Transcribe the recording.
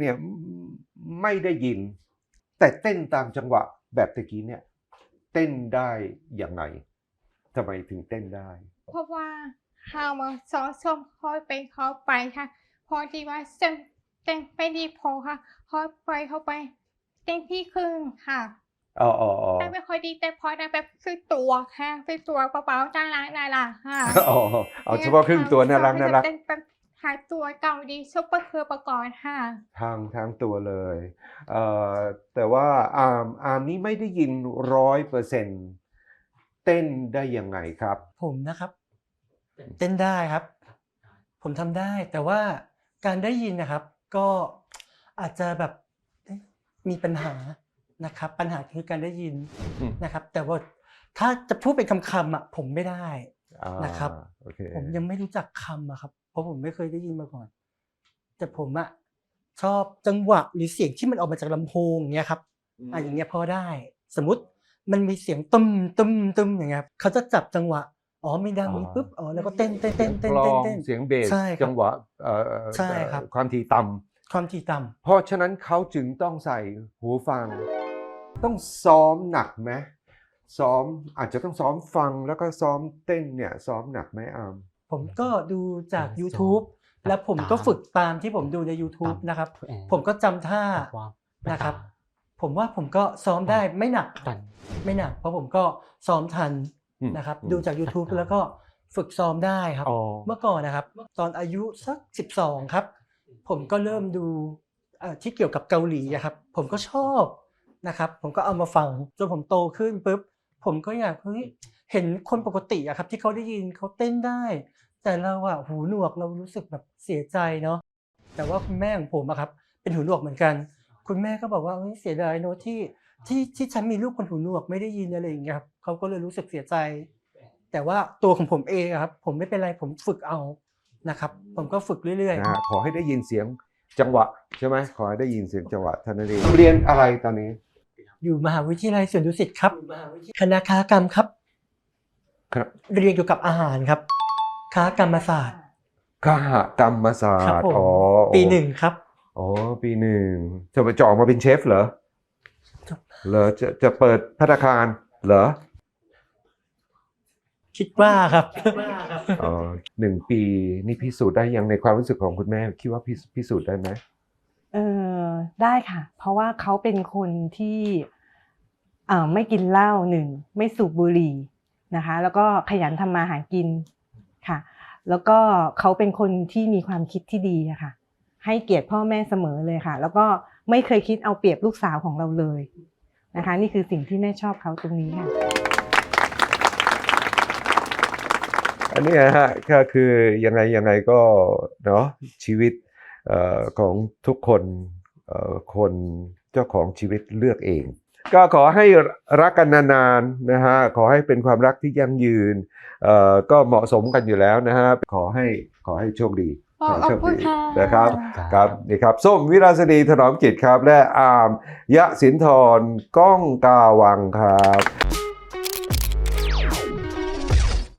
เนี่ยไม่ได้ยิน แต่เต้นตามจังหวะแบบตะกี้เนี่ย เต้นได้อย่างไงทำไมถึงเต้นได้ เพราะว่าเฮามาสอนส้มคอยไปเขาไปค่ะ พอดีว่าเต็มเต็มไปดีพอค่ะคอยไปเข้าไป เต็มที่ครึ่งค่ะอ๋ออ๋ออ๋อแต่ไม่ค่อยดีแต่พอได้แบบซื้อตัวค่ะซื้อตัวเปล่าๆน่ารักน่ารักค่ะอ๋อเอาเฉพาะครึ่งตัวน่ารักน่ารักเต้นแบบ หาตัวเก่าดีซุปเปอร์เคอร์ประกอบค่ะทางทางตัวเลยเอ่อแต่ว่าอาร์มอาร์มนี้ไม่ได้ยินร้อยเปอร์เซ็นต์เต้นได้ยังไงครับ ผมนะครับ เต้นได้ครับ ผมทำได้แต่ว่าการได้ยินนะครับ ก็อาจจะแบบเอ๊ะมีปัญหานะครับ ปัญหาคือการได้ยินอืม นะครับ แต่ว่าถ้าจะพูดเป็นคำๆอะผมไม่ได้อ่า นะครับ โอเคผมยังไม่รู้จักคำอะครับ เพราะผมไม่เคยได้ยินมาก่อน แต่ผมอะชอบจังหวะหรือเสียงที่มันออกมาจากลำโพงอย่างเงี้ยครับอะอย่างเงี้ยพอได้ สมมติมันมีเสียงตุ้มตุ้มตุ้มอย่างเงี้ยครับเขาจะจับจังหวะอ๋อมีดังนี้ปุ๊บอ๋อแล้วก็เต้นเต้นเต้นเต้นกลเต้นองเต้นเสียงเบสใช่ครับจังหวะเอ่อใช่ครับความถี่ต่ำความถี่ต่ำเพราะฉะนั้นเขาจึงต้องใส่หูฟัง ต้องซ้อมหนักไหม ซ้อมอาจจะต้องซ้อมฟังแล้วก็ซ้อมเต้นเนี่ยซ้อมหนักไหมอาร์มผมก็ดูจากเออ YouTube ซ้อมแล้วผมก็ตามฝึกตามที่ผมดูใน YouTube ตามนะครับเอ่อผมก็จำท่าแบบว่านะครับ ผมว่าผมก็ซ้อมได้ไม่หนักครับตันไม่หนัก เพราะผมก็ซ้อมทันอืมนะครับอืมดูจาก YouTube ครับแล้วก็ฝึกซ้อมได้ครับอ๋อเมื่อก่อนนะครับ ตอนอายุสัก 12 ครับ ผมก็เริ่มดูเอ่อที่เกี่ยวกับเกาหลีอะครับ ผมก็ชอบนะครับ ผมก็เอามาฟังจนผมโตขึ้นปุ๊บ ผมก็อยากเฮ้ยเห็นคนปกติอะครับ ที่เขาได้ยินเขาเต้นได้ แต่เราอะหูหนวกเรารู้สึกแบบเสียใจเนาะแต่ว่าคุณแม่ของผมอะครับ เป็นหูหนวกเหมือนกัน คุณแม่ก็บอกว่าเฮ้ยเสียดายเนอะที่ที่ที่ฉันมีลูกคนหูหนวกไม่ได้ยินอะไรอย่างเงี้ยครับเขาก็เลยรู้สึกเสียใจ แต่ว่าตัวของผมเองอะครับ ผมไม่เป็นไรผมฝึกเอานะครับ ผมก็ฝึกเรื่อย นะฮะขอให้ได้ยินเสียงจังหวะใช่ไหมขอให้ได้ยินเสียงจังหวะเท่านั้นเองเรียนอะไรตอนนี้ๆ อยู่มหาวิทยาลัยสวนดุสิตครับคณะค้ากรรมครับ ครับ เรียนเกี่ยวกับอาหารครับ ค้ากรรมศาสตร์คหกรรมศาครับสตร์ผมอ๋อปีหนึ่งครับ อ๋อปีหนึ่งจะไปจะออกมาเป็นเชฟเหรอครับเหรอจะจะเปิดพัตตาคารเหรอคิดว่าครับ อ๋อหนึ่งปีนี่พิสูจน์ได้ยังในความรู้สึกของคุณแม่ คิดว่าพิสพิสูจน์ได้ไหม เออได้ค่ะ เพราะว่าเขาเป็นคนที่อ่าไม่กินเหล้าหนึ่งไม่สูบบุหรี่นะคะ แล้วก็ขยันทำมาหากินค่ะ แล้วก็เขาเป็นคนที่มีความคิดที่ดีอะค่ะ ให้เกียรติพ่อแม่เสมอเลยค่ะ แล้วก็ไม่เคยคิดเอาเปรียบลูกสาวของเราเลยนะคะ นี่คือสิ่งที่แม่ชอบเขาตรงนี้ค่ะ อันเนี้ยฮะก็คือยังไงยังไงก็เนาะชีวิต ของทุกคนเอ่อคนเจ้าของชีวิตเลือกเอง ก็ขอให้รักกันนานๆนะฮะขอให้เป็นความรักที่ยั่งยืนเอ่อก็เหมาะสมกันอยู่แล้วนะฮะขอให้ขอให้โชคดีขอบให้โชคคุณดีค่ะนะครับครับครับนี่ครับส้มวิราศนีถนอมจิตครับ และอามยะสินทรก้องกาวังครับ